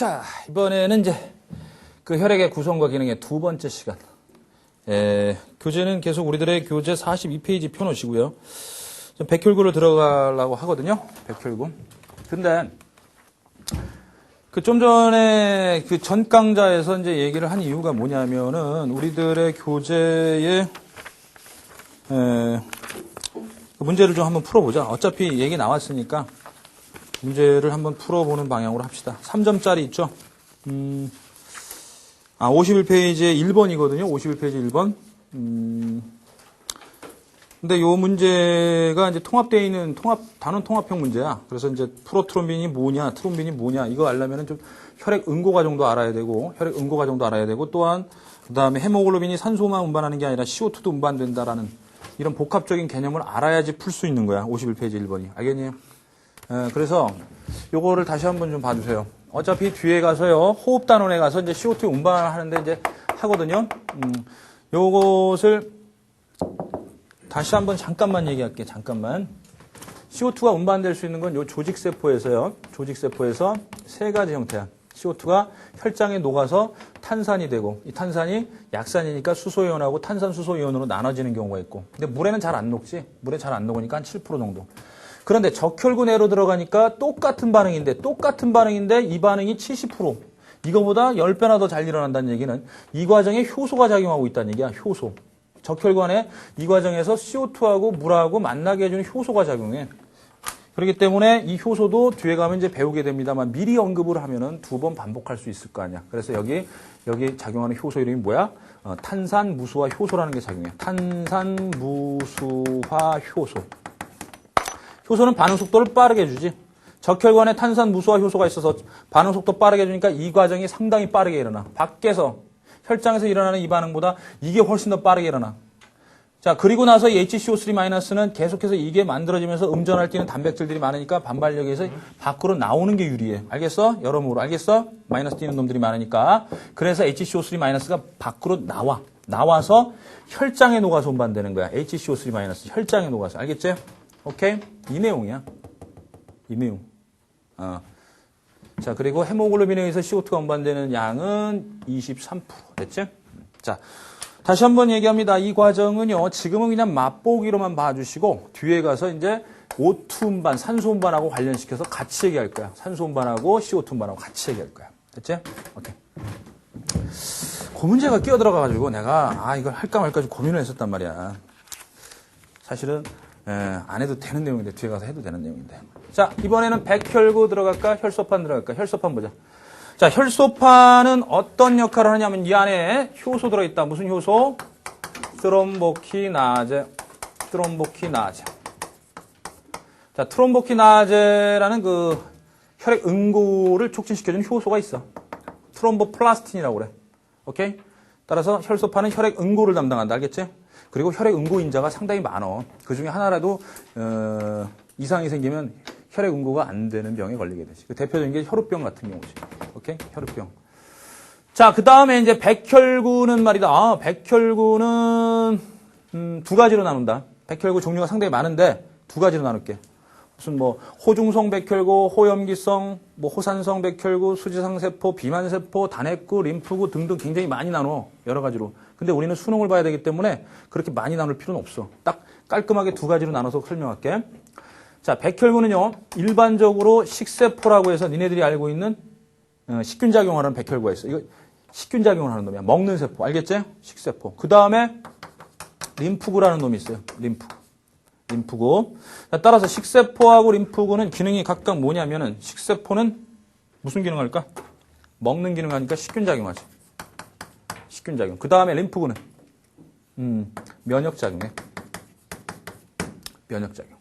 자, 이번에는 이제 그 혈액의 구성과 기능의 두 번째 시간. 에, 교재는 계속 우리들의 교재 42페이지 펴놓으시고요. 좀 백혈구를 들어가려고 하거든요. 백혈구. 근데 그 좀 전에 그 전 강좌에서 이제 얘기를 한 이유가 뭐냐면은 우리들의 교재에 에, 그 문제를 좀 한번 풀어보자. 어차피 얘기 나왔으니까 문제를 한번 풀어보는 방향으로 합시다. 3점짜리 있죠? 음, 아, 51페이지에 1번이거든요. 51페이지 1번. 음, 근데 요 문제가 이제 통합되어 있는 통합, 단원 통합형 문제야. 그래서 이제 프로트롬빈이 뭐냐, 트롬빈이 뭐냐, 이거 알려면은 좀 혈액 응고 과정도 알아야 되고, 혈액 응고 과정도 알아야 되고, 또한, 그 다음에 헤모글로빈이 산소만 운반하는 게 아니라 CO2도 운반된다라는 이런 복합적인 개념을 알아야지 풀 수 있는 거야. 51페이지 1번이. 알겠니? 에, 그래서 요거를 다시 한번 좀 봐주세요. 어차피 뒤에 가서요, 호흡 단원에 가서 이제 CO2 운반을 하는데 이제 하거든요. 음, 요것을 다시 한번 잠깐만 얘기할게, 잠깐만. CO2가 운반될 수 있는 건 요 조직 세포에서요, 조직 세포에서 세 가지 형태야. CO2가 혈장에 녹아서 탄산이 되고, 이 탄산이 약산이니까 수소이온하고 탄산수소이온으로 나눠지는 경우가 있고, 근데 물에는 잘 안 녹지? 물에 잘 안 녹으니까 한 7% 정도. 그런데 적혈구 내로 들어가니까 똑같은 반응인데, 똑같은 반응인데 이 반응이 70%. 이거보다 10배나 더 잘 일어난다는 얘기는 이 과정에 효소가 작용하고 있다는 얘기야, 효소. 적혈구 안에 이 과정에서 CO2하고 물하고 만나게 해주는 효소가 작용해. 그렇기 때문에 이 효소도 뒤에 가면 이제 배우게 됩니다만 미리 언급을 하면은 두 번 반복할 수 있을 거 아니야. 그래서 여기, 여기 작용하는 효소 이름이 뭐야? 어, 탄산 무수화 효소라는 게 작용해. 탄산 무수화 효소. 효소는 반응 속도를 빠르게 해주지. 적혈관에 탄산 무수화 효소가 있어서 반응 속도 빠르게 해주니까 이 과정이 상당히 빠르게 일어나. 밖에서 혈장에서 일어나는 이 반응보다 이게 훨씬 더 빠르게 일어나. 자, 그리고 나서 이 HCO3-는 계속해서 이게 만들어지면서 음전할 때 있는 단백질들이 많으니까 반발력에 의해서 밖으로 나오는 게 유리해. 알겠어? 여러모로. 알겠어? 마이너스 뛰는 놈들이 많으니까. 그래서 HCO3-가 밖으로 나와. 나와서 혈장에 녹아서 운반되는 거야. HCO3- 혈장에 녹아서. 알겠지? 오케이? 이 내용이야. 이 내용. 어. 자, 그리고 헤모글로빈에 의해서 CO2가 운반되는 양은 23%. 됐지? 자, 다시 한번 얘기합니다. 이 과정은요, 지금은 그냥 맛보기로만 봐주시고, 뒤에 가서 이제 O2 운반, 산소 운반하고 관련시켜서 같이 얘기할 거야. 산소 운반하고 CO2 운반하고 같이 얘기할 거야. 됐지? 오케이. 그 문제가 끼어들어가가지고 내가, 아, 이걸 할까 말까 좀 고민을 했었단 말이야. 사실은, 에, 안 해도 되는 내용인데, 뒤에 가서 해도 되는 내용인데. 자, 이번에는 백혈구 들어갈까? 혈소판 들어갈까? 혈소판 보자. 자, 혈소판은 어떤 역할을 하냐면 이 안에 효소 들어있다. 무슨 효소? 트롬보키나제. 트롬보키나제. 자, 트롬보키나제라는 그 혈액 응고를 촉진시켜주는 효소가 있어. 트롬보플라스틴이라고 그래. 오케이? 따라서 혈소판은 혈액 응고를 담당한다. 알겠지? 그리고 혈액 응고 인자가 상당히 많어. 그 중에 하나라도 어, 이상이 생기면 혈액 응고가 안 되는 병에 걸리게 되지. 그 대표적인 게 혈우병 같은 경우지. 오케이? 혈우병. 자, 그 다음에 이제 백혈구는 말이다. 아, 백혈구는 음, 두 가지로 나눈다. 백혈구 종류가 상당히 많은데 두 가지로 나눌게. 무슨 뭐 호중성 백혈구, 호염기성, 뭐 호산성 백혈구, 수지상 세포, 비만 세포, 단핵구, 림프구 등등 굉장히 많이 나눠 여러 가지로. 근데 우리는 수능을 봐야 되기 때문에 그렇게 많이 나눌 필요는 없어. 딱 깔끔하게 두 가지로 나눠서 설명할게. 자, 백혈구는요 일반적으로 식세포라고 해서 니네들이 알고 있는 어, 식균 작용하는 백혈구가 있어. 이거 식균 작용을 하는 놈이야. 먹는 세포, 알겠지? 식세포. 그 다음에 림프구라는 놈이 있어요. 림프구. 림프구. 자, 따라서 식세포하고 림프구는 기능이 각각 뭐냐면은 식세포는 무슨 기능 할까? 먹는 기능 하니까 식균 작용하지. 식균 작용. 그 다음에 림프구는 음, 면역 작용해. 면역 작용.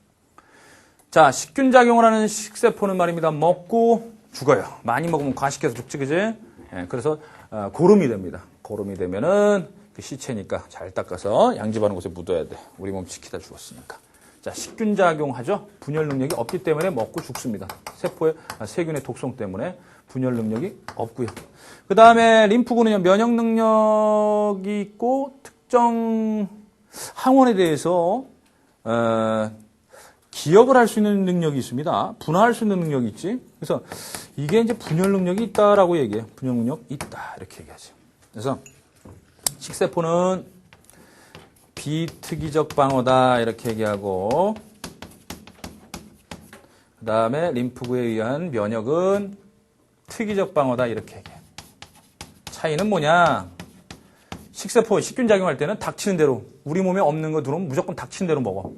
자, 식균 작용을 하는 식세포는 말입니다. 먹고 죽어요. 많이 먹으면 과식해서 죽지, 그지? 예, 그래서 어, 고름이 됩니다. 고름이 되면은 그 시체니까 잘 닦아서 양집하는 곳에 묻어야 돼. 우리 몸 지키다 죽었으니까. 자, 식균 작용하죠. 분열 능력이 없기 때문에 먹고 죽습니다. 세포의 아, 세균의 독성 때문에 분열 능력이 없고요. 그 다음에 림프구는요 면역 능력이 있고 특정 항원에 대해서 어, 기억을 할 수 있는 능력이 있습니다. 분화할 수 있는 능력이 있지. 그래서 이게 이제 분열 능력이 있다라고 얘기해요. 분열 능력 있다 이렇게 얘기하죠. 그래서 식세포는 비특이적 방어다 이렇게 얘기하고 그 다음에 림프구에 의한 면역은 특이적 방어다 이렇게 얘기해요. 차이는 뭐냐? 식세포 식균 작용할 때는 닥치는 대로 우리 몸에 없는 거 들어오면 무조건 닥치는 대로 먹어.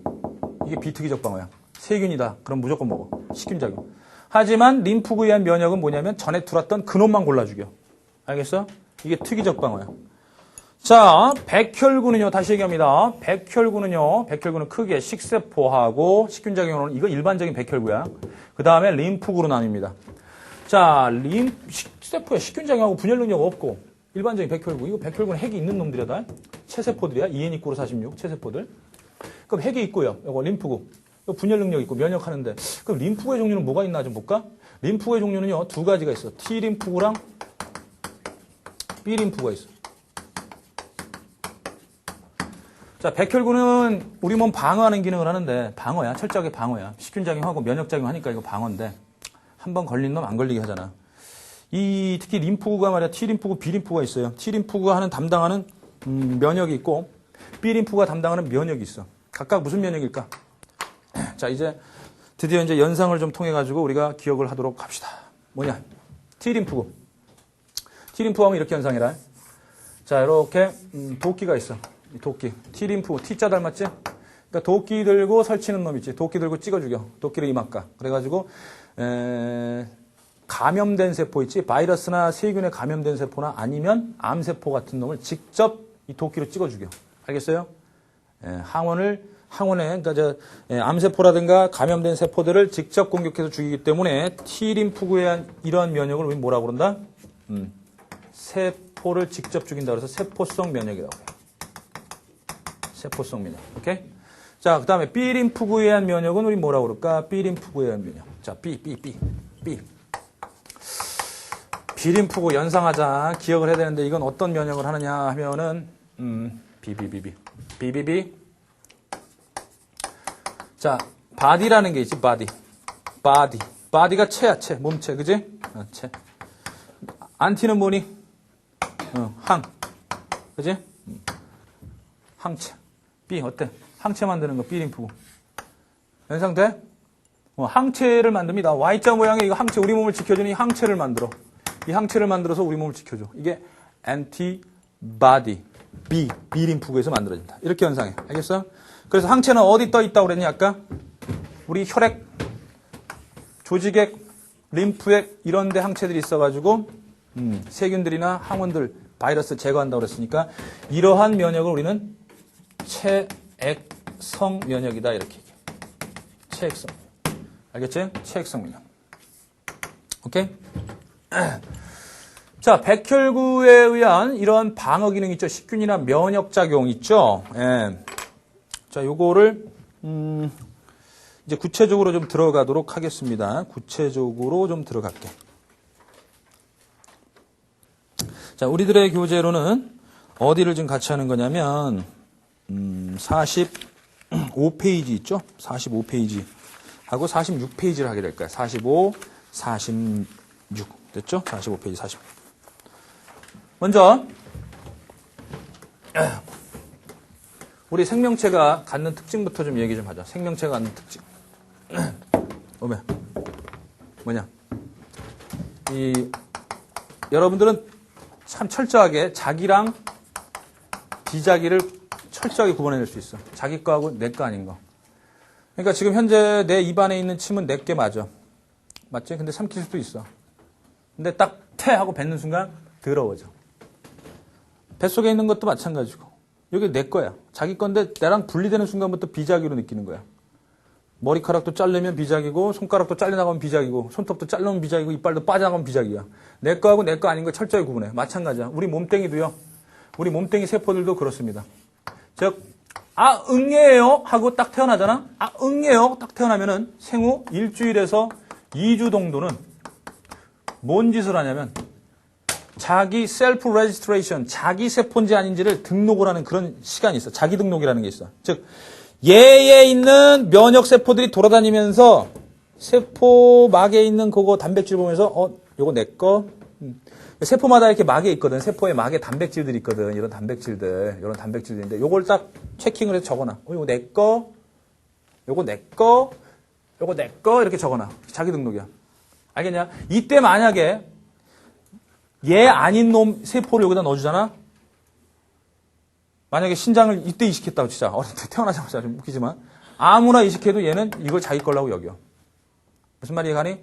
이게 비특이적 방어야. 세균이다. 그럼 무조건 먹어. 식균 작용. 하지만 림프구에 의한 면역은 뭐냐면 전에 들어왔던 근원만 골라 죽여. 알겠어? 이게 특이적 방어야. 자, 백혈구는요. 다시 얘기합니다. 백혈구는요. 백혈구는 크게 식세포하고 식균 작용으로는 이거 일반적인 백혈구야. 그 다음에 림프구로 나뉩니다. 자, 림 식세포에 식균 작용하고 분열 능력 없고 일반적인 백혈구. 이거 백혈구는 핵이 있는 놈들이야 다. 체세포들이야. 이에니꾸로 46 체세포들. 그럼 핵이 있고요. 이거 림프구. 이거 분열 능력 있고 면역하는데. 그럼 림프구의 종류는 뭐가 있나 좀 볼까? 림프구의 종류는요. 두 가지가 있어. T 림프구랑 B 림프구가 있어. 자, 백혈구는 우리 몸 방어하는 기능을 하는데 방어야. 철저하게 방어야. 식균 작용하고 면역 작용하니까 이거 방어인데 한 번 걸린 놈 안 걸리게 하잖아. 이 특히 림프구가 말이야 T 림프구, B 림프구가 있어요. T 림프구가 하는 담당하는 음, 면역이 있고 B 림프가 담당하는 면역이 있어. 각각 무슨 면역일까? 자 이제 드디어 이제 연상을 좀 통해 가지고 우리가 기억을 하도록 합시다. 뭐냐? T 림프구. T 림프 하면 이렇게 연상해라. 자 이렇게 음, 도끼가 있어. 이 도끼. T 림프 T자 닮았지? 그러니까 도끼 들고 설치는 놈 있지. 도끼 들고 찍어 죽여. 도끼를 이만까. 그래가지고 에, 감염된 세포 있지. 바이러스나 세균에 감염된 세포나 아니면 암세포 같은 놈을 직접 이 도끼로 찍어 죽여. 알겠어요? 예, 항원을 항원에 그러니까 저 예, 암세포라든가 감염된 세포들을 직접 공격해서 죽이기 때문에 T림프구에 한 이러한 면역을 우리 뭐라고 그런다? 음, 세포를 직접 죽인다 그래서 세포성 면역이라고 해요. 세포성 면역. 오케이? 자, 그 다음에 B림프구에 의한 면역은 우리 뭐라고 그럴까? B림프구에 의한 면역. 자, B, B, B, B. B림프구 연상하자. 기억을 해야 되는데 이건 어떤 면역을 하느냐 하면은, 음, B, B, B, B. B, B, B. 자, 바디라는 게 있지, 바디. 바디. 바디가 체야, 체. 몸체, 그지? 어, 체. 안티는 뭐니? 어, 항. 그지? 음. 항체. B 어때? 항체 만드는 거 B림프구. 연상돼? 어, 항체를 만듭니다. Y자 모양의 이거 항체, 우리 몸을 지켜주는 이 항체를 만들어. 이 항체를 만들어서 우리 몸을 지켜줘. 이게 antibody. B, B림프구에서 만들어진다. 이렇게 연상해. 알겠어? 그래서 항체는 어디 떠 있다고 그랬니, 아까? 우리 혈액, 조직액, 림프액, 이런 데 항체들이 있어가지고, 음, 세균들이나 항원들, 바이러스 제거한다고 그랬으니까, 이러한 면역을 우리는 체액성 면역이다 이렇게 얘기해. 체액성. 알겠지? 체액성 면역. 오케이? 자, 백혈구에 의한 이런 방어 기능 있죠. 식균이나 면역 작용 있죠. 예. 자, 요거를 음, 이제 구체적으로 좀 들어가도록 하겠습니다. 구체적으로 좀 들어갈게. 자, 우리들의 교재로는 어디를 지금 같이 하는 거냐면 음, 45페이지 있죠? 45페이지 하고 46페이지를 하게 될 거야. 45, 46 됐죠? 45페이지 46. 먼저 우리 생명체가 갖는 특징부터 좀 얘기 좀 하자. 생명체가 갖는 특징. 오메 뭐냐? 이 여러분들은 참 철저하게 자기랑 비자기를 철저하게 구분해낼 수 있어. 자기 거하고 내 거 아닌 거. 그러니까 지금 현재 내 입안에 있는 침은 내 게 맞아. 맞지? 근데 삼킬 수도 있어. 근데 딱태 하고 뱉는 순간 더러워져. 뱃속에 있는 것도 마찬가지고. 여기 내 거야. 자기 건데 내랑 분리되는 순간부터 비자기로 느끼는 거야. 머리카락도 자르면 비자기고 손가락도 잘려나가면 비자기고 손톱도 잘르면 비자기고 이빨도 빠져나가면 비자기야. 내 거하고 내 거 아닌 거 철저히 구분해. 마찬가지야. 우리 몸뚱이도요. 우리 몸뚱이 세포들도 그렇습니다. 즉, 아, 응애예요 하고 딱 태어나잖아? 아, 응애요 딱 태어나면은 생후 일주일에서 2주 정도는 뭔 짓을 하냐면 자기 셀프 레지스트레이션, 자기 세포인지 아닌지를 등록을 하는 그런 시간이 있어. 자기 등록이라는 게 있어. 즉, 얘에 있는 면역 세포들이 돌아다니면서 세포막에 있는 그거 단백질 보면서 어 요거 내 거. 음. 세포마다 이렇게 막에 있거든. 세포에 막에 단백질들이 있거든. 이런 단백질들, 이런 단백질들인데 요걸 딱 체킹을 해서 적어놔. 어 요거 내 거. 요거 내 거. 요거 내 거 이렇게 적어놔. 자기 등록이야. 알겠냐? 이때 만약에 얘 아닌 놈 세포를 여기다 넣어주잖아. 만약에 신장을 이때 이식했다고 진짜 어릴 때 태어나자마자 좀 웃기지만 아무나 이식해도 얘는 이걸 자기 걸라고 여겨. 무슨 말이 가니?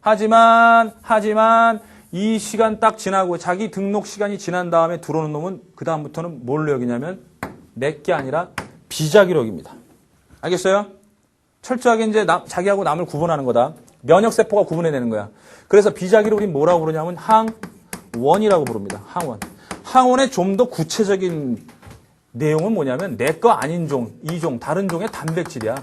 하지만 하지만 이 시간 딱 지나고 자기 등록 시간이 지난 다음에 들어오는 놈은 그 다음부터는 뭘로 여기냐면 내게 아니라 비자기로 여깁니다. 알겠어요? 철저하게 이제 남- 자기하고 남을 구분하는 거다. 면역 세포가 구분해내는 거야. 그래서 비자기를 우리 뭐라고 부르냐면 항원이라고 부릅니다. 항원. 항원의 좀 더 구체적인 내용은 뭐냐면 내 거 아닌 종, 이 종, 다른 종의 단백질이야.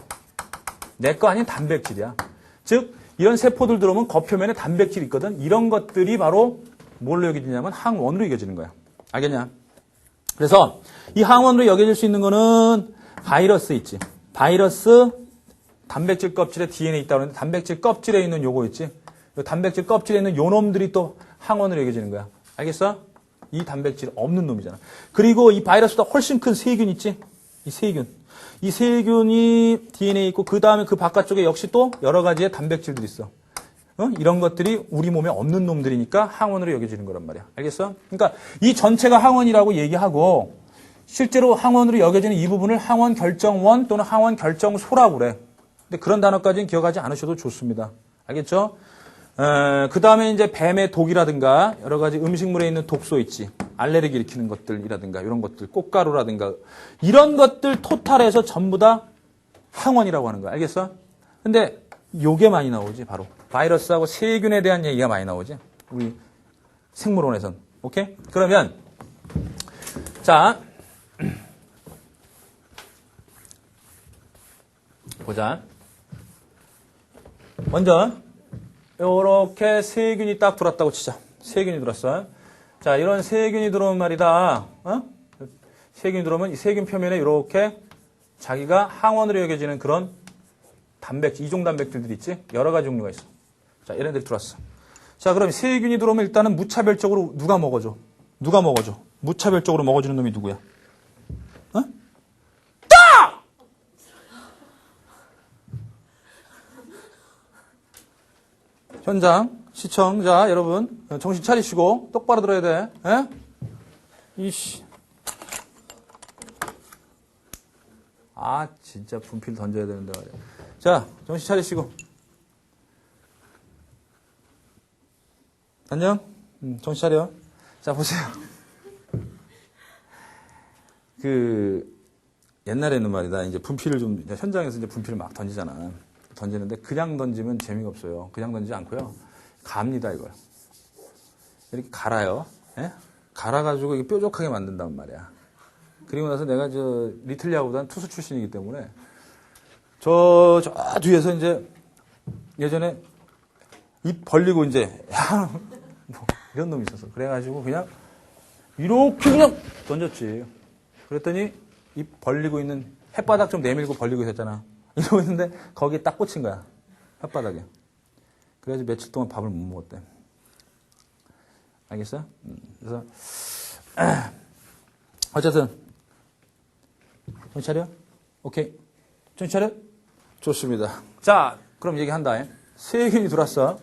내 거 아닌 단백질이야. 즉 이런 세포들 들어오면 겉표면에 단백질이 있거든. 이런 것들이 바로 뭘로 여겨지냐면 항원으로 여겨지는 거야. 알겠냐? 그래서 이 항원으로 여겨질 수 있는 거는 바이러스 있지. 바이러스 단백질 껍질에 DNA 있다고 하는데 단백질 껍질에 있는 요거 있지. 요 단백질 껍질에 있는 요 놈들이 또 항원으로 여겨지는 거야. 알겠어? 이 단백질 없는 놈이잖아. 그리고 이 바이러스보다 훨씬 큰 세균 있지? 이 세균. 이 세균이 DNA 있고 그 다음에 그 바깥쪽에 역시 또 여러 가지의 단백질들이 있어. 어? 이런 것들이 우리 몸에 없는 놈들이니까 항원으로 여겨지는 거란 말이야. 알겠어? 그러니까 이 전체가 항원이라고 얘기하고 실제로 항원으로 여겨지는 이 부분을 항원 결정원 또는 항원 결정소라고 그래. 근데 그런 단어까지는 기억하지 않으셔도 좋습니다. 알겠죠? 그 다음에 이제 뱀의 독이라든가 여러 가지 음식물에 있는 독소 있지. 알레르기 일으키는 것들이라든가 이런 것들, 꽃가루라든가 이런 것들 토탈해서 전부 다 항원이라고 하는 거야. 알겠어? 근데 요게 많이 나오지, 바로. 바이러스하고 세균에 대한 얘기가 많이 나오지. 우리 생물원에선. 오케이? 그러면, 자. 보자. 먼저, 요렇게 세균이 딱 들어왔다고 치자. 세균이 들어왔어. 자, 이런 세균이 들어오면 말이다. 어? 세균이 들어오면 이 세균 표면에 이렇게 자기가 항원으로 여겨지는 그런 단백질, 이종 단백질들이 있지? 여러 가지 종류가 있어. 자, 이런 애들이 들어왔어. 자, 그럼 세균이 들어오면 일단은 무차별적으로 누가 먹어줘? 누가 먹어줘? 무차별적으로 먹어주는 놈이 누구야? 어? 따! 현장, 시청자, 여러분, 정신 차리시고 똑바로 들어야 돼. 에? 이씨. 아, 진짜 분필 던져야 되는데 말이야. 자, 정신 차리시고. 안녕? 음, 정신 차려. 자, 보세요. 그, 옛날에는 말이다. 이제 분필을 좀, 현장에서 이제 분필을 막 던지잖아. 던지는데 그냥 던지면 재미가 없어요. 그냥 던지지 않고요. 갑니다, 이걸. 이렇게 갈아요. 예? 갈아가지고 이게 뾰족하게 만든단 말이야. 그리고 나서 내가 저 리틀리아보다는 투수 출신이기 때문에 저, 저 뒤에서 이제 예전에 입 벌리고 이제 야, 뭐 이런 놈이 있었어. 그래가지고 그냥 이렇게 그냥 던졌지. 그랬더니 입 벌리고 있는 혓바닥 좀 내밀고 벌리고 있었잖아. 이러고 있는데 거기에 딱 꽂힌 거야. 혓바닥에. 그래가지고 며칠 동안 밥을 못 먹었대. 알겠어? 음, 그래서 어쨌든 정신 차려? 오케이. 정신 차려? 좋습니다. 자, 그럼 얘기한다. 세균이 들어왔어.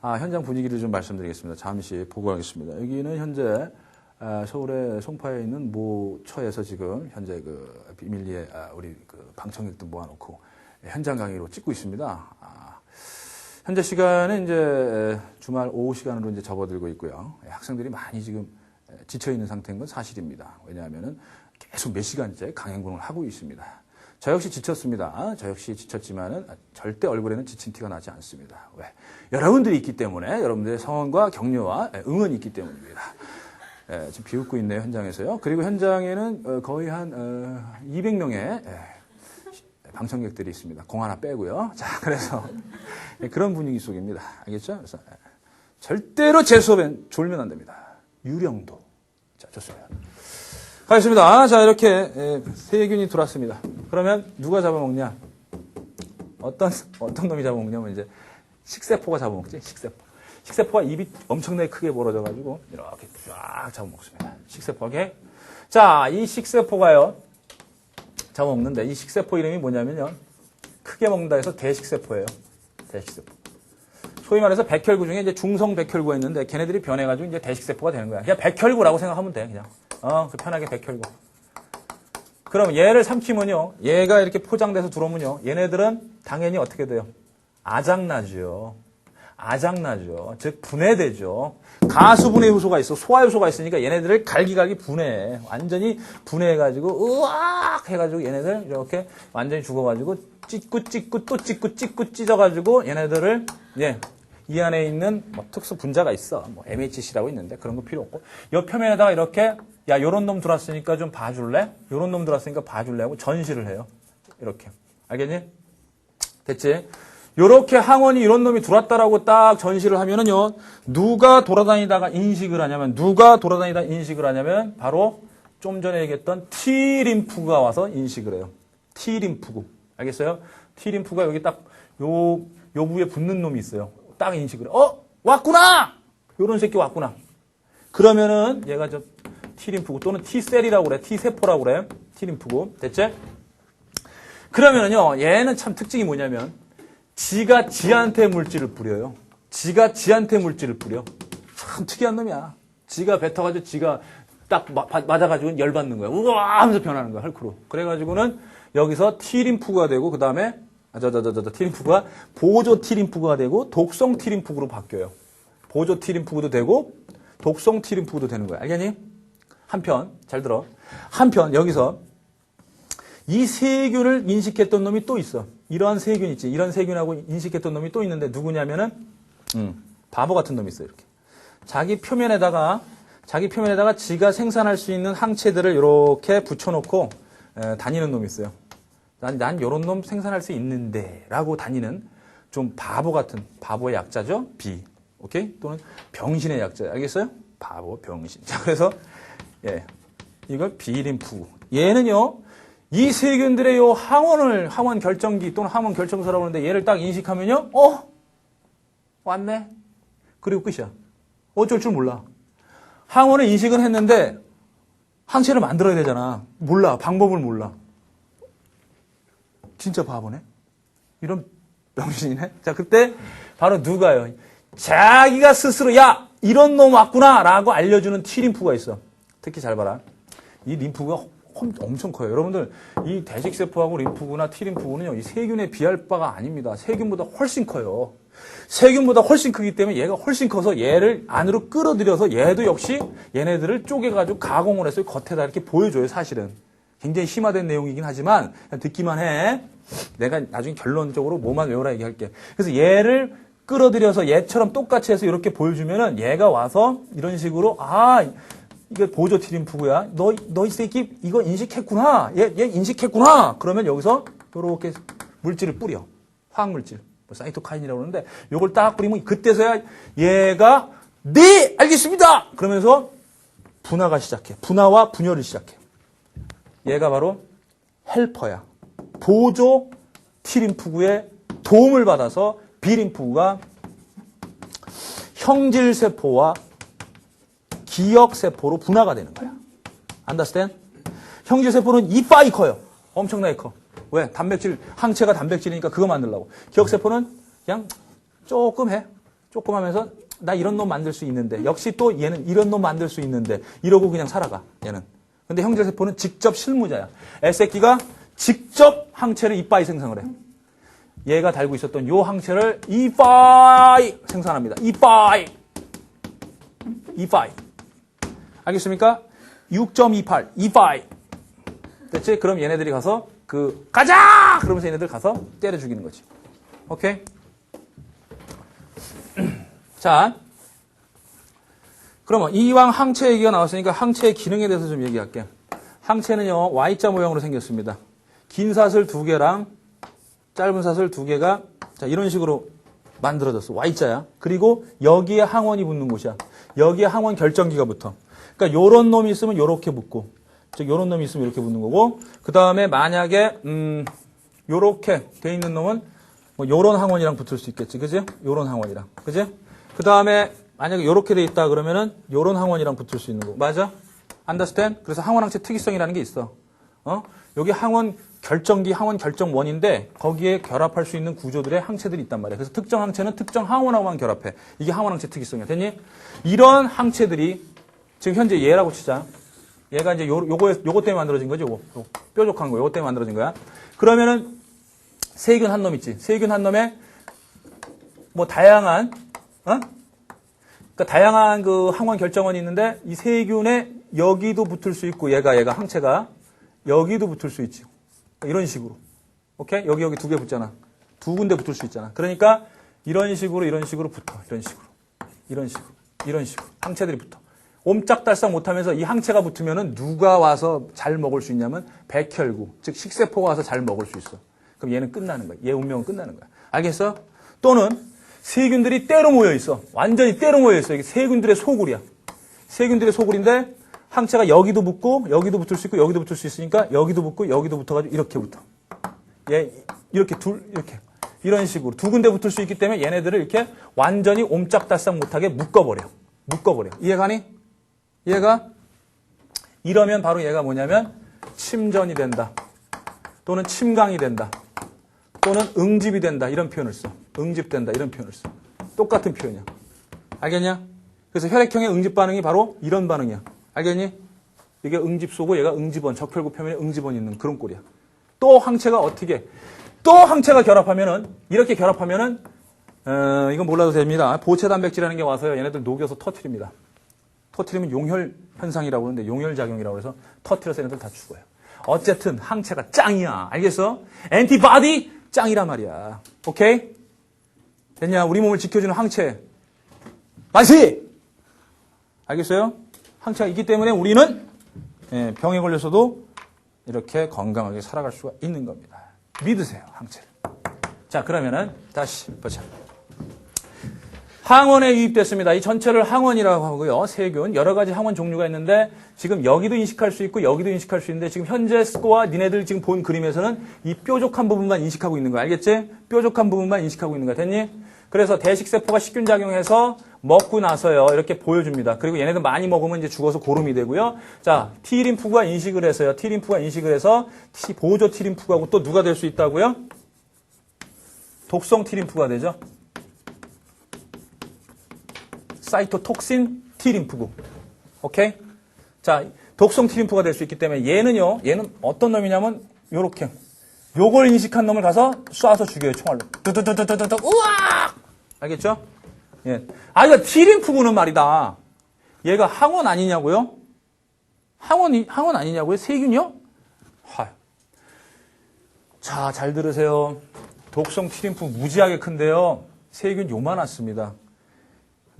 아, 현장 분위기를 좀 말씀드리겠습니다. 잠시 보고하겠습니다. 여기는 현재 아, 서울의 송파에 있는 모 처에서 지금 현재 그 비밀리에 아, 우리 그 방청객들 모아놓고 현장 강의로 찍고 있습니다. 아, 현재 시간은 이제 주말 오후 시간으로 이제 접어들고 있고요. 학생들이 많이 지금 지쳐 있는 상태인 건 사실입니다. 왜냐하면은 계속 몇 시간째 강행군을 하고 있습니다. 저 역시 지쳤습니다. 저 역시 지쳤지만은 절대 얼굴에는 지친 티가 나지 않습니다. 왜? 여러분들이 있기 때문에 여러분들의 성원과 격려와 응원이 있기 때문입니다. 예, 지금 비웃고 있네요, 현장에서요. 그리고 현장에는 어, 거의 한 200명의 방청객들이 있습니다. 공 하나 빼고요. 자, 그래서 예, 그런 분위기 속입니다. 알겠죠? 그래서 예, 절대로 제 수업엔 졸면 안 됩니다. 유령도. 자, 좋습니다. 가겠습니다. 자, 이렇게 예, 세균이 들어왔습니다. 그러면 누가 잡아먹냐? 어떤, 어떤 놈이 잡아먹냐면 이제 식세포가 잡아먹지, 식세포. 식세포가 입이 엄청나게 크게 벌어져가지고 이렇게 쫙 잡아먹습니다. 식세포게. 자, 이 식세포가요. 잡아먹는데 이 식세포 이름이 뭐냐면요. 크게 먹는다 해서 대식세포예요. 대식세포. 소위 말해서 백혈구 중에 이제 중성 백혈구가 있는데 걔네들이 변해가지고 이제 대식세포가 되는 거야. 그냥 백혈구라고 생각하면 돼, 그냥. 어, 그 편하게 백혈구. 그럼 얘를 삼키면요. 얘가 이렇게 포장돼서 들어오면요. 얘네들은 당연히 어떻게 돼요? 아작나죠. 아작나죠. 즉, 분해되죠. 가수분해 효소가 있어. 소화 효소가 있으니까 얘네들을 갈기갈기 분해해. 완전히 분해해가지고, 으악! 해가지고 얘네들 이렇게 완전히 죽어가지고, 찢고 찢고 또 찢고 찢고 찢어가지고 얘네들을, 예. 이 안에 있는 뭐 특수 분자가 있어. 뭐 MHC라고 있는데 그런 거 필요 없고. 옆 표면에다가 이렇게, 야, 요런 놈 들어왔으니까 좀 봐줄래? 요런 놈 들어왔으니까 봐줄래? 하고 전시를 해요. 이렇게. 알겠니? 됐지? 요렇게 항원이 이런 놈이 들어왔다라고 딱 전시를 하면은요, 누가 돌아다니다가 인식을 하냐면, 누가 돌아다니다 인식을 하냐면, 바로 좀 전에 얘기했던 T림프가 와서 인식을 해요. T림프구. 알겠어요? T림프가 여기 딱, 요, 요 부위에 붙는 놈이 있어요. 딱 인식을 해. 어? 왔구나! 요런 새끼 왔구나. 그러면은, 얘가 저 T림프구 또는 T셀이라고 그래. T세포라고 그래. T림프구. 됐지? 그러면은요, 얘는 참 특징이 뭐냐면, 지가 지한테 물질을 뿌려요. 지가 지한테 물질을 뿌려. 참 특이한 놈이야. 지가 뱉어가지고 지가 딱 맞아가지고 열받는 거야. 우와 하면서 변하는 거야, 헐크로. 그래가지고는 여기서 T림프가 되고, 그 다음에, 아, 저, 저, 저, 저, 저, T림프가 보조 T림프가 되고, 독성 T림프로 바뀌어요. 보조 T림프도 되고, 독성 T림프도 되는 거야. 알겠니? 한편, 잘 들어. 한편, 여기서 이 세균을 인식했던 놈이 또 있어. 이러한 세균 있지. 이런 세균하고 인식했던 놈이 또 있는데 누구냐면은 음, 바보 같은 놈이 있어. 이렇게. 자기 표면에다가 자기 표면에다가 지가 생산할 수 있는 항체들을 이렇게 붙여놓고 에, 다니는 놈이 있어요. 난, 난 요런 놈 생산할 수 있는데 라고 다니는 좀 바보 같은 바보의 약자죠. 비. 오케이? 또는 병신의 약자. 알겠어요? 바보, 병신. 자, 그래서 예. 이걸 비림프. 얘는요, 이 세균들의 요 항원을, 항원 결정기 또는 항원 결정서라고 하는데 얘를 딱 인식하면요, 어? 왔네? 그리고 끝이야. 어쩔 줄 몰라. 항원을 인식은 했는데, 항체를 만들어야 되잖아. 몰라. 방법을 몰라. 진짜 바보네? 이런 병신이네? 자, 그때 바로 누가요? 자기가 스스로, 야! 이런 놈 왔구나! 라고 알려주는 T림프가 있어. 특히 잘 봐라. 이 림프가 홈- 엄청 커요. 여러분들, 이 대식세포하고 림프구나 T림프구는요, 이 세균에 비할 바가 아닙니다. 세균보다 훨씬 커요. 세균보다 훨씬 크기 때문에 얘가 훨씬 커서 얘를 안으로 끌어들여서 얘도 역시 얘네들을 쪼개가지고 가공을 해서 겉에다 이렇게 보여줘요, 사실은. 굉장히 심화된 내용이긴 하지만, 듣기만 해. 내가 나중에 결론적으로 뭐만 외우라 얘기할게. 그래서 얘를 끌어들여서 얘처럼 똑같이 해서 이렇게 보여주면은 얘가 와서 이런 식으로, 아, 이게 보조 트림프구야. 너, 너 이 새끼 이거 인식했구나. 얘, 얘 인식했구나. 그러면 여기서 이렇게 물질을 뿌려. 화학물질. 뭐 사이토카인이라고 그러는데 요걸 딱 뿌리면 그때서야 얘가 네! 알겠습니다! 그러면서 분화가 시작해. 분화와 분열을 시작해. 얘가 바로 헬퍼야. 보조 T림프구의 도움을 받아서 B림프구가 형질세포와 기억세포로 분화가 되는 거야. understand? 형질세포는 이빠이 커요. 엄청나게 커. 왜? 단백질, 항체가 단백질이니까 그거 만들려고. 기억세포는 그냥 조금 해. 조금 하면서 나 이런 놈 만들 수 있는데. 역시 또 얘는 이런 놈 만들 수 있는데. 이러고 그냥 살아가. 얘는. 근데 형질세포는 직접 실무자야. 애새끼가 직접 항체를 이빠이 생성을 해. 얘가 달고 있었던 요 항체를 이빠이 생산합니다. 이빠이. 이빠이. 알겠습니까? 6.28, 25. 됐지? 그럼 얘네들이 가서 그 가자! 그러면서 얘네들 가서 때려 죽이는 거지. 오케이? 자. 그러면 이왕 항체 얘기가 나왔으니까 항체의 기능에 대해서 좀 얘기할게요. 항체는요, Y자 모양으로 생겼습니다. 긴 사슬 두 개랑 짧은 사슬 두 개가 자, 이런 식으로 만들어졌어. Y자야. 그리고 여기에 항원이 붙는 곳이야. 여기에 항원 결정기가 붙어. 그러니까 요런 놈이 있으면 요렇게 붙고, 즉 요런 놈이 있으면 이렇게 붙는 거고, 그 다음에 만약에 음 요렇게 돼 있는 놈은 뭐 요런 항원이랑 붙을 수 있겠지. 그지? 요런 항원이랑. 그지? 그 다음에 만약에 요렇게 돼 있다 그러면은 요런 항원이랑 붙을 수 있는 거. 맞아? understand? 그래서 항원항체 특이성이라는 게 있어. 어? 여기 항원 결정기, 항원 결정원인데 거기에 결합할 수 있는 구조들의 항체들이 있단 말이야. 그래서 특정 항체는 특정 항원하고만 결합해. 이게 항원 항체 특이성이야. 됐니? 이런 항체들이 지금 현재 얘라고 치자. 얘가 이제 요, 요거, 요거 때문에 만들어진 거지, 요거. 요 뾰족한 거, 요거 때문에 만들어진 거야. 그러면은 세균 한 놈 있지. 세균 한 놈에 뭐 다양한, 어? 그러니까 다양한 그 항원 결정원이 있는데 이 세균에 여기도 붙을 수 있고 얘가 얘가 항체가 여기도 붙을 수 있지. 이런 식으로. 오케이? 여기 여기 두 개 붙잖아. 두 군데 붙을 수 있잖아. 그러니까 이런 식으로 이런 식으로 붙어. 이런 식으로. 이런 식으로. 이런 식으로. 항체들이 붙어. 옴짝달싹 못하면서 이 항체가 붙으면은 누가 와서 잘 먹을 수 있냐면 백혈구, 즉 식세포가 와서 잘 먹을 수 있어. 그럼 얘는 끝나는 거야. 얘 운명은 끝나는 거야. 알겠어? 또는 세균들이 때로 모여 있어. 완전히 때로 모여 있어. 이게 세균들의 소굴이야. 세균들의 소굴인데 항체가 여기도 붙고 여기도 붙을 수 있고 여기도 붙을 수 있으니까 여기도 붙고 여기도 붙어가지고 이렇게 붙어. 얘 이렇게 둘 이렇게 이런 식으로 두 군데 붙을 수 있기 때문에 얘네들을 이렇게 완전히 옴짝달싹 못하게 묶어버려. 묶어버려. 이해가니? 얘가 이러면 바로 얘가 뭐냐면 침전이 된다. 또는 침강이 된다. 또는 응집이 된다. 이런 표현을 써. 응집된다. 이런 표현을 써. 똑같은 표현이야. 알겠냐? 그래서 혈액형의 응집 반응이 바로 이런 반응이야. 알겠니? 이게 응집소고 얘가 응집원, 적혈구 표면에 응집원이 있는 그런 꼴이야. 또 항체가 어떻게, 또 항체가 결합하면은, 이렇게 결합하면은, 어, 이건 몰라도 됩니다. 보체 단백질이라는 게 와서요. 얘네들 녹여서 터트립니다. 터트리면 용혈 현상이라고 하는데 용혈 작용이라고 해서 터트려서 얘네들 다 죽어요. 어쨌든 항체가 짱이야. 알겠어? 엔티바디 짱이란 말이야. 오케이? 됐냐? 우리 몸을 지켜주는 항체. 만시! 알겠어요? 항체가 있기 때문에 우리는 예, 병에 걸려서도 이렇게 건강하게 살아갈 수가 있는 겁니다. 믿으세요, 항체를. 자, 그러면은 다시 보자. 항원에 유입됐습니다. 이 전체를 항원이라고 하고요. 세균 여러 가지 항원 종류가 있는데 지금 여기도 인식할 수 있고 여기도 인식할 수 있는데 지금 현재 스코어 니네들 지금 본 그림에서는 이 뾰족한 부분만 인식하고 있는 거야. 알겠지? 뾰족한 부분만 인식하고 있는 거야. 됐니? 그래서 대식세포가 식균 작용해서 먹고 나서요. 이렇게 보여줍니다. 그리고 얘네들 많이 먹으면 이제 죽어서 고름이 되고요. 자, T림프가 인식을 해서요. T림프가 인식을 해서 T, 보조 T림프하고 또 누가 될 수 있다고요? 독성 T림프가 되죠. 사이토톡신 T림프구. 오케이? 자, 독성 T림프가 될 수 있기 때문에 얘는요, 얘는 어떤 놈이냐면, 요렇게. 요걸 인식한 놈을 가서 쏴서 죽여요, 총알로. 뚜뚜뚜뚜뚜뚜, 우와! 알겠죠? 예. 아, 이거 T림프구는 말이다. 얘가 항원 아니냐고요? 항원이, 항원 아니냐고요? 세균이요? 하. 자, 잘 들으세요. 독성 T림프 무지하게 큰데요. 세균 요만했습니다.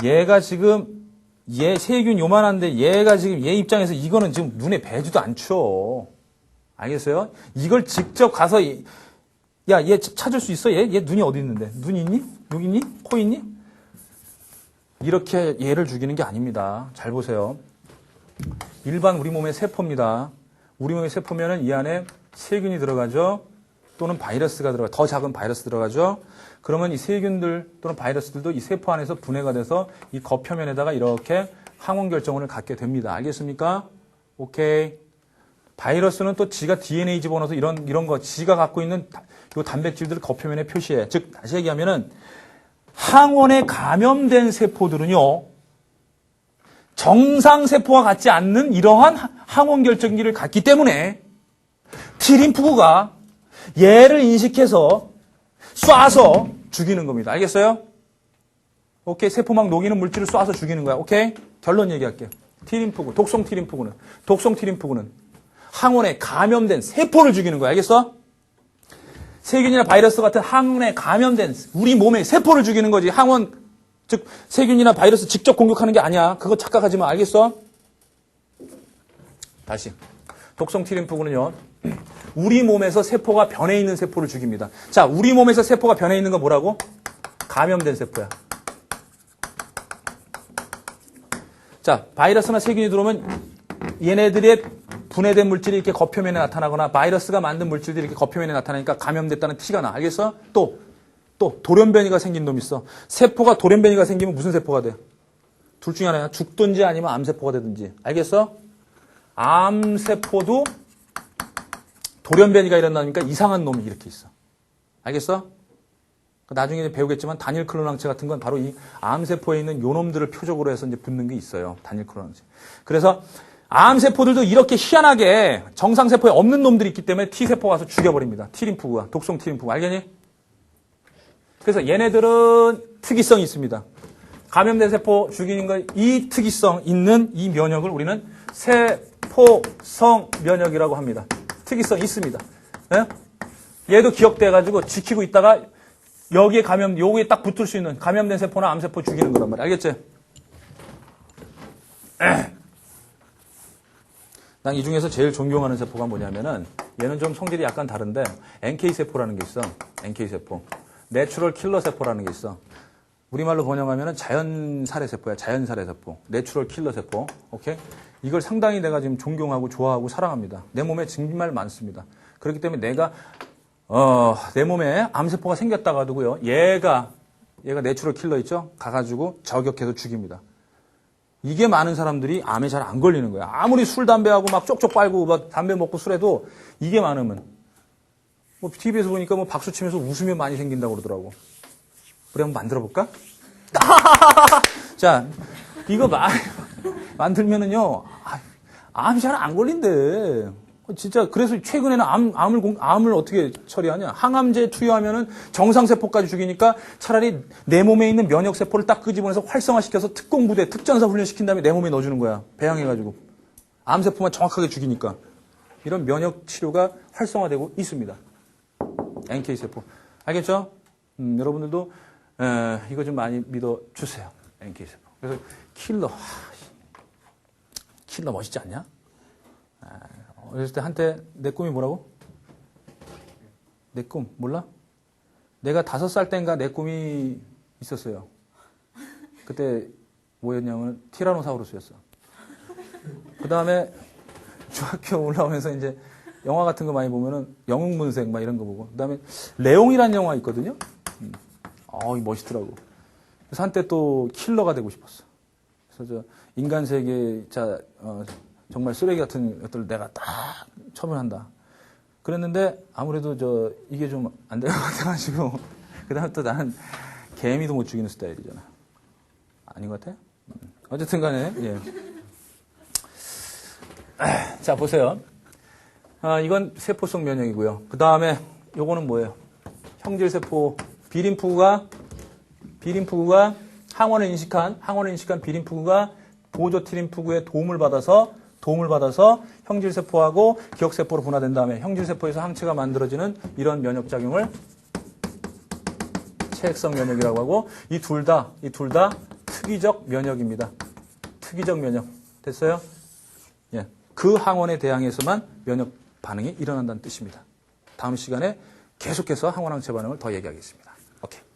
얘가 지금 얘 세균 요만한데 얘가 지금 얘 입장에서 이거는 지금 눈에 배지도 않죠. 알겠어요? 이걸 직접 가서 야 얘 찾을 수 있어? 얘, 얘 눈이 어디 있는데? 눈 있니? 여기 있니? 코 있니? 이렇게 얘를 죽이는 게 아닙니다. 잘 보세요. 일반 우리 몸의 세포입니다. 우리 몸의 세포면은 이 안에 세균이 들어가죠. 또는 바이러스가 들어가 더 작은 바이러스 들어가죠. 그러면 이 세균들 또는 바이러스들도 이 세포 안에서 분해가 돼서 이 겉표면에다가 이렇게 항원 결정원을 갖게 됩니다. 알겠습니까? 오케이. 바이러스는 또 지가 DNA 집어넣어서 이런 이런 거 지가 갖고 있는 요 단백질들을 겉표면에 표시해. 즉 다시 얘기하면은 항원에 감염된 세포들은요. 정상 세포와 같지 않는 이러한 항원 결정기를 갖기 때문에 T림프구가 얘를 인식해서 쏴서 죽이는 겁니다. 알겠어요? 오케이. 세포막 녹이는 물질을 쏴서 죽이는 거야. 오케이? 결론 얘기할게요. T림프구, 독성 T림프구는, 독성 T림프구는 항원에 감염된 세포를 죽이는 거야. 알겠어? 세균이나 바이러스 같은 항원에 감염된 우리 몸의 세포를 죽이는 거지. 항원, 즉, 세균이나 바이러스 직접 공격하는 게 아니야. 그거 착각하지 마. 알겠어? 다시. 독성 T림프구는요, 우리 몸에서 세포가 변해 있는 세포를 죽입니다. 자, 우리 몸에서 세포가 변해 있는 건 뭐라고? 감염된 세포야. 자, 바이러스나 세균이 들어오면 얘네들의 분해된 물질이 이렇게 겉표면에 나타나거나 바이러스가 만든 물질들이 이렇게 겉표면에 나타나니까 감염됐다는 티가 나. 알겠어? 또 또 돌연변이가 생긴 놈 있어. 세포가 돌연변이가 생기면 무슨 세포가 돼? 둘 중에 하나야. 죽든지 아니면 암세포가 되든지. 알겠어? 암세포도 돌연변이가 일어나니까 이상한 놈이 이렇게 있어. 알겠어? 나중에 이제 배우겠지만 단일 클로낭체 같은 건 바로 이 암세포에 있는 요놈들을 표적으로 해서 이제 붙는 게 있어요. 단일 클로낭체. 그래서 암세포들도 이렇게 희한하게 정상세포에 없는 놈들이 있기 때문에 T세포가 와서 죽여버립니다. T림프구가. 독성 T림프구. 알겠니? 그래서 얘네들은 특이성이 있습니다. 감염된 세포 죽이는 거 이 특이성 있는 이 면역을 우리는 세포성 면역이라고 합니다. 특이성 있습니다. 예? 얘도 기억돼가지고 지키고 있다가 여기에 감염, 여기에 딱 붙을 수 있는 감염된 세포나 암세포 죽이는 거란 말이야. 알겠지? 난 이 중에서 제일 존경하는 세포가 뭐냐면은 얘는 좀 성질이 약간 다른데 NK세포라는 게 있어. NK세포. 내추럴 킬러 세포라는 게 있어. 우리말로 번역하면은 자연 살해 세포야. 자연 살해 세포. 내추럴 킬러 세포. 오케이? 이걸 상당히 내가 지금 존경하고 좋아하고 사랑합니다. 내 몸에 정말 많습니다. 그렇기 때문에 내가 어, 내 몸에 암세포가 생겼다가 하고요. 얘가 얘가 내추럴 킬러 있죠? 가가지고 저격해서 죽입니다. 이게 많은 사람들이 암에 잘 안 걸리는 거야. 아무리 술, 담배하고 막 쪽쪽 빨고 막 담배 먹고 술해도 이게 많으면 뭐 TV에서 보니까 뭐 박수 치면서 웃으면 많이 생긴다고 그러더라고. 우리 한번 만들어 볼까? 자, 이거 마, 만들면은요, 아, 암이 잘 안 걸린대. 진짜 그래서 최근에는 암, 암을 공- 암을 어떻게 처리하냐? 항암제 투여하면은 정상세포까지 죽이니까 차라리 내 몸에 있는 면역세포를 딱 끄집어내서 활성화시켜서 특공부대, 특전사 훈련시킨 다음에 내 몸에 넣어주는 거야. 배양해가지고. 암세포만 정확하게 죽이니까. 이런 면역 치료가 활성화되고 있습니다. NK세포. 알겠죠? 음, 여러분들도 에, 이거 좀 많이 믿어주세요. NK세포. 그래서 킬러. 하, 킬러 멋있지 않냐? 아, 어렸을 때 한때 내 꿈이 뭐라고? 내 꿈 몰라? 내가 다섯 살 땐가 내 꿈이 있었어요. 그때 뭐였냐면 티라노사우루스였어. 그 다음에 중학교 올라오면서 이제 영화 같은 거 많이 보면은 영웅문색 막 이런 거 보고 그 다음에 레옹이라는 영화 있거든요. 음. 어, 멋있더라고. 그래서 한때 또 킬러가 되고 싶었어. 그래서 저 인간 세계 자 어, 정말 쓰레기 같은 것들을 내가 딱 처분한다. 그랬는데 아무래도 저 이게 좀 안 될 것 같아가지고 그다음 또 나는 개미도 못 죽이는 스타일이잖아. 아닌 것 같아? 음. 어쨌든간에 예. 자 보세요. 아, 이건 세포성 면역이고요. 그 다음에 요거는 뭐예요? 형질세포 비림푸구가 비림푸구가 항원을 인식한 항원을 인식한 비림푸구가 보조 티림푸구의 도움을 받아서 도움을 받아서 형질세포하고 기억세포로 분화된 다음에 형질세포에서 항체가 만들어지는 이런 면역작용을 체액성 면역이라고 하고 이 둘 다 이 둘 다 특이적 면역입니다. 특이적 면역 됐어요? 예. 그 항원에 대항해서만 면역 반응이 일어난다는 뜻입니다. 다음 시간에 계속해서 항원항체 반응을 더 얘기하겠습니다. 오케이.